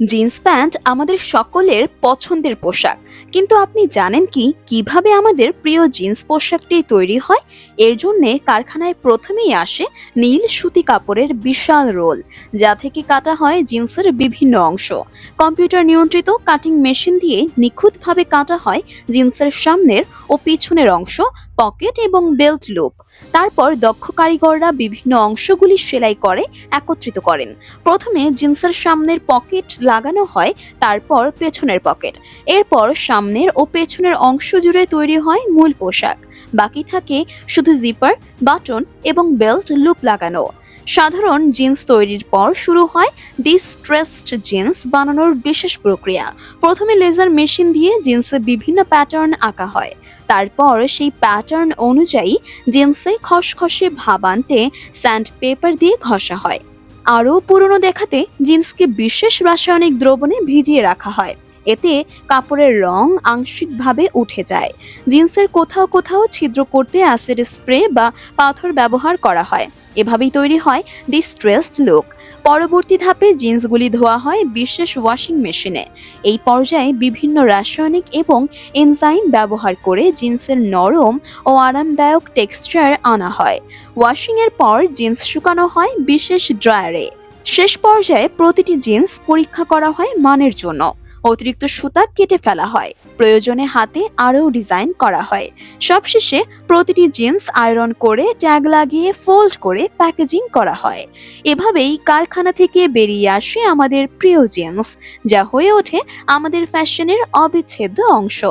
Jeans pant আমাদের সকলের পছন্দের পোশাক। কিন্তু আপনি জানেন কি? কীভাবে আমাদের প্রিয় জিন্স পোশাকটি তৈরি হয়? এর জন্য কারখানায় প্রথমেই আসে নীল সুতি কাপড়ের বিশাল রোল, যা থেকে কাটা হয় জিন্সের বিভিন্ন অংশ। কম্পিউটার নিয়ন্ত্রিত কাটিং মেশিন দিয়ে নিখুঁতভাবে কাটা হয় জিন্সের সামনের ও পিছনের অংশ পকেট এবং বেল্ট লুপ। তারপর দক্ষ কারিগররা বিভিন্ন অংশগুলি সেলাই করে, একত্রিত করেন। প্রথমে জিন্সের সামনের পকেট লাগানো হয়, তারপর পেছনের পকেট। এরপর সামনের ও পেছনের অংশ জুড়ে তৈরি হয় মূল পোশাক। বাকি থাকে শুধু জিপার, বাটন এবং বেল্ট লুপ লাগানো। সাধারণ জিন্স তৈরির পর শুরু হয় ডিস্ট্রেসড জিন্স বানানোর বিশেষ প্রক্রিয়া। প্রথমে লেজার মেশিন দিয়ে জিন্সে বিভিন্ন প্যাটার্ন আঁকা হয়। তারপর সেই প্যাটার্ন অনুযায়ী জিন্সে খসখসে ভাব আনতে স্যান্ড পেপার দিয়ে ঘষা হয়। আরও পুরনো দেখাতে জিন্সকে বিশেষ রাসায়নিক দ্রবণে ভিজিয়ে রাখা হয়। এতে কাপড়ের রং আংশিকভাবে উঠে যায়। জিন্সের কোথাও কোথাও ছিদ্র করতে অ্যাসিড স্প্রে বা পাথর ব্যবহার করা হয়। এভাবেই তৈরি হয় ডিস্ট্রেসড লুক পরবর্তী ধাপে জিন্সগুলি ধোয়া হয় বিশেষ ওয়াশিং মেশিনে এই পর্যায়ে বিভিন্ন রাসায়নিক এবং এনজাইম ব্যবহার করে জিন্সের নরম ও আরামদায়ক টেক্সচার আনা হয়। ওয়াশিংয়ের পর জিন্স শুকানো হয় বিশেষ ড্রায়ারে শেষ পর্যায়ে প্রতিটি জিন্স পরীক্ষা করা হয় মানের জন্য। অতিরিক্ত সুতা কেটে ফেলা হয়। প্রয়োজনে হাতে আরও ডিজাইন করা হয়। সবশেষে প্রতিটি জিন্স আয়রন করে ট্যাগ লাগিয়ে ফোল্ড করে প্যাকেজিং করা হয়। এভাবেই কারখানা থেকে বেরিয়ে আসে আমাদের প্রিয় জিন্স, যা হয়ে ওঠে আমাদের ফ্যাশনের অবিচ্ছেদ্য অংশ।